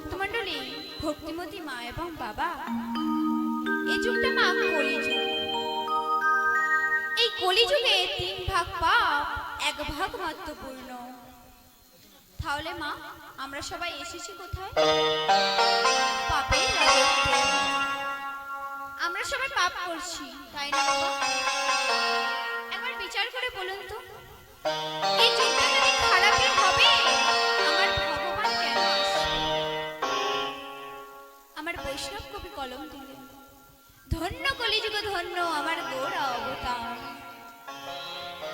ভক্তমণ্ডলী, ভক্তিমতী মা এবং বাবা, এই যুগটা মা কলিযুগ। এই কলিযুগে তিন ভাগ পাপ, এক ভাগ মাত্র পূর্ণ তাহলে মা, আমরা সবাই এসেছি কোথায়? পাপের। আমরা সবাই পাপ করছি, তাই না একবার বিচার করে বলুন তো। কলিযুগ আমার গোড়া অবতার।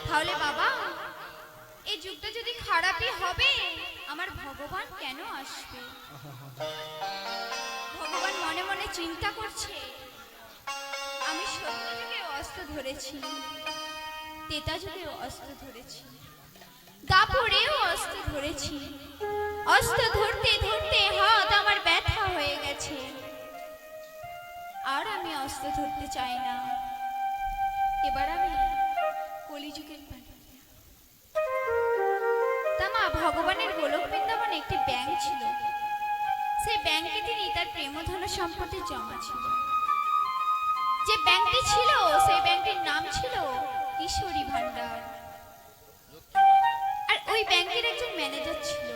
তাহলে বাবা, এই যুগটা যদি খারাপই হবে, আমার ভগবান কেন আসবে? ভগবান মনে মনে চিন্তা করছে, আমি সত্য যুগে অস্ত্র ধরেছি, তেতা অস্ত্র ধরেছি দাপড়েও অস্ত্র ধরেছি, অস্ত্র আর আমি অস্ত্র ধরতে চাই না। এবার আমি কলিযুগের। তা মা ভগবানের গোলক বৃন্দাবনে একটি ব্যাংক ছিল। সেই ব্যাংকে তিনি তার প্রেমধন সম্পত্তি জমা ছিল যে ব্যাংকটি ছিল, সেই ব্যাংকটির নাম ছিল কিশোরী ভান্ডার আর ওই ব্যাংকের একজন ম্যানেজার ছিল।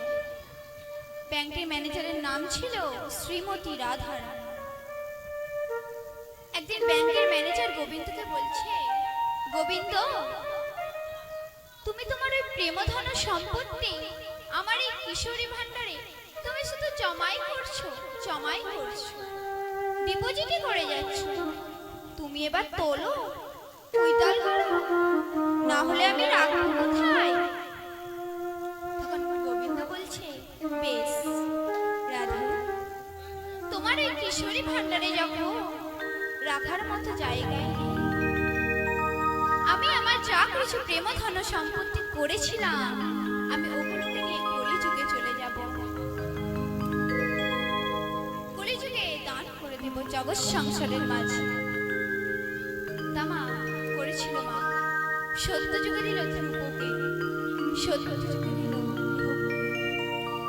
ব্যাংকের ম্যানেজারের নাম ছিল শ্রীমতী রাধারানী। একদিন ব্যাংকের ম্যানেজার গোবিন্দকে বলছে, গোবিন্দ, তুমি তোমার ওই প্রেমধন সম্পত্তি আমার এই কিশোরী ভান্ডারে তুমি শুধু জমাই করছ জমাই করছ। ডিপোজিটই করে যাচ্ছ। তুমি এবার তোলো উইতাল করো না হলে আমি রাখব কোথায়? তখন গোবিন্দ বলছে, বেশ, রাধা, তোমার এই কিশোরী ভান্ডারে যখন রাখার মতো জায়গায় আমি আমার যা কিছু প্রেম ধন সম্পত্তি করেছিলাম, আমি ওগুলোকে নিয়ে কলিযুগে চলে যাব। কলিযুগে দান করে দেব জগৎ সংসারের মাঝে। তামা করেছিল মা সত্য যুগে দিল ধ্রুবকে সত্য যুগে দিল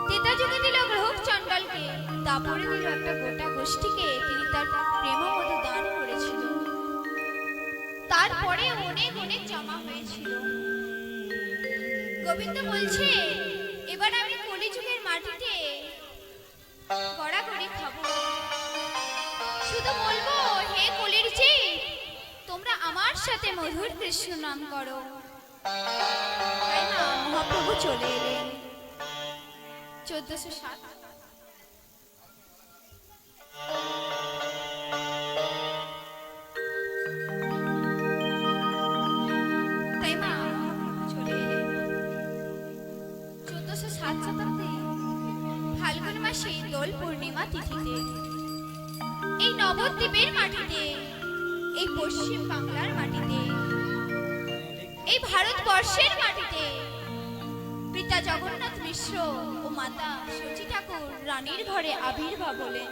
তেতা যুগে দিল গ্রহ চণ্ডালকে দিল একটা গোটা গোষ্ঠীকে তিনি তার প্রেম মতো দান করেছিল। তারপরে অনেক অনেক জমা হয়েছিল। গোবিন্দ বলছে, এবার আমি কলিযুগের মাটিতে গড়াগড়ি খাব। শুধু বলব, হে কলির জি তোমরা আমার সাথে মধুর কৃষ্ণ নাম করো। তাই না? মহাপ্রভু চলে এলেন। চোদ্দশো সাত নবদ্বীপের মাটিতে, এই পশ্চিম মাটিতে, এই ভারতবর্ষের মাটিতে পিতা জগন্নাথ মিশ্র ও মাতা সচি ঠাকুর রানীর ঘরে আবির্ভাব হলেন।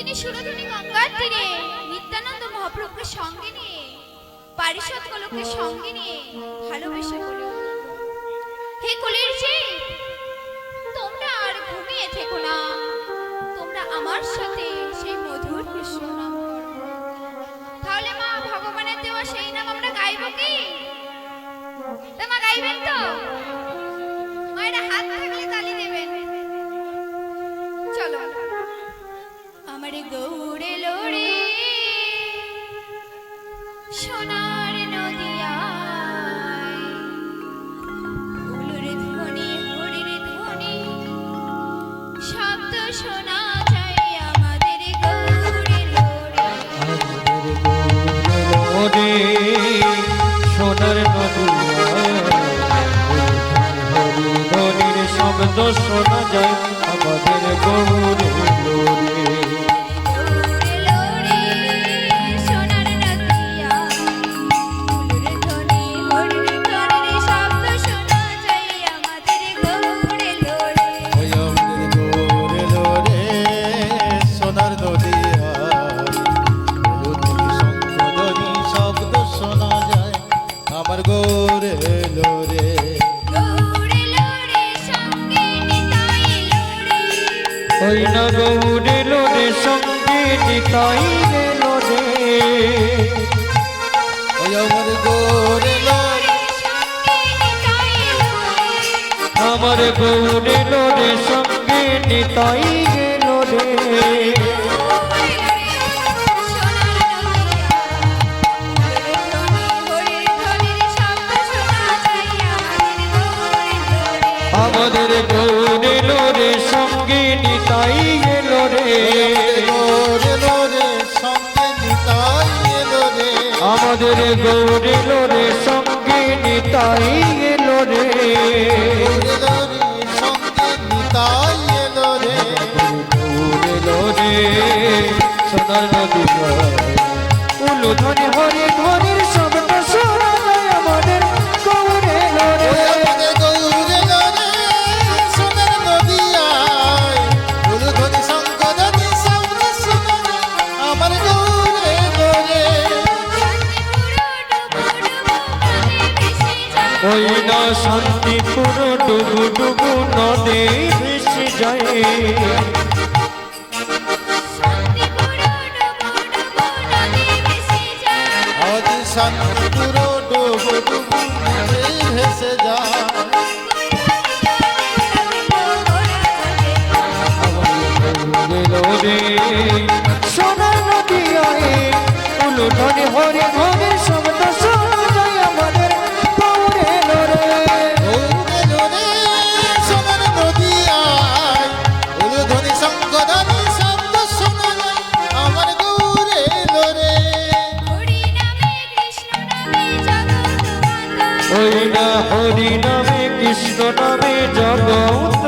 তিনি সুরধুনী গঙ্গার তীরে, নিত্যানন্দ মহাপ্রভুকে সঙ্গে নিয়ে, পারিষদ কলকে সঙ্গে নিয়ে ভালোবেসে বলে হে কলির জি তোমরা আর ঘুমিয়ে থেকো না। তোমরা আমার সাথে সেই মধুর কৃষ্ণ নাম। তাহলে মা, ভগবানের দেওয়া সেই নাম আমরা গাইব কি? তা মা, গাইবেন তো? গৌড়ে লোড়ে সোনার নদিয়ায় ধ্বনি হরির ধ্বনি শব্দ শোনা যায় আমাদের গৌড়ে শব্দ শোনা যায় আমাদের ওই না গৌরে লোরে সঙ্গে নিতাই গেল রে। ওই আমার গোরে আমার গৌরে লোরে সঙ্গে নিতাই সঙ্গে নিতাই গেল রে। গোরে লোরে সঙ্গে নিতাই এলো রে। আমাদের গৌরে লোরে সঙ্গে নিতাই রে এলো রে, সোনার নদী উলু যায় আজ ডুবু ডুবু ভেসে যায় সোনার নদী আয়ে হরে ধনে ওই না হরি নামে কৃষ্ণ নামে জগৎ।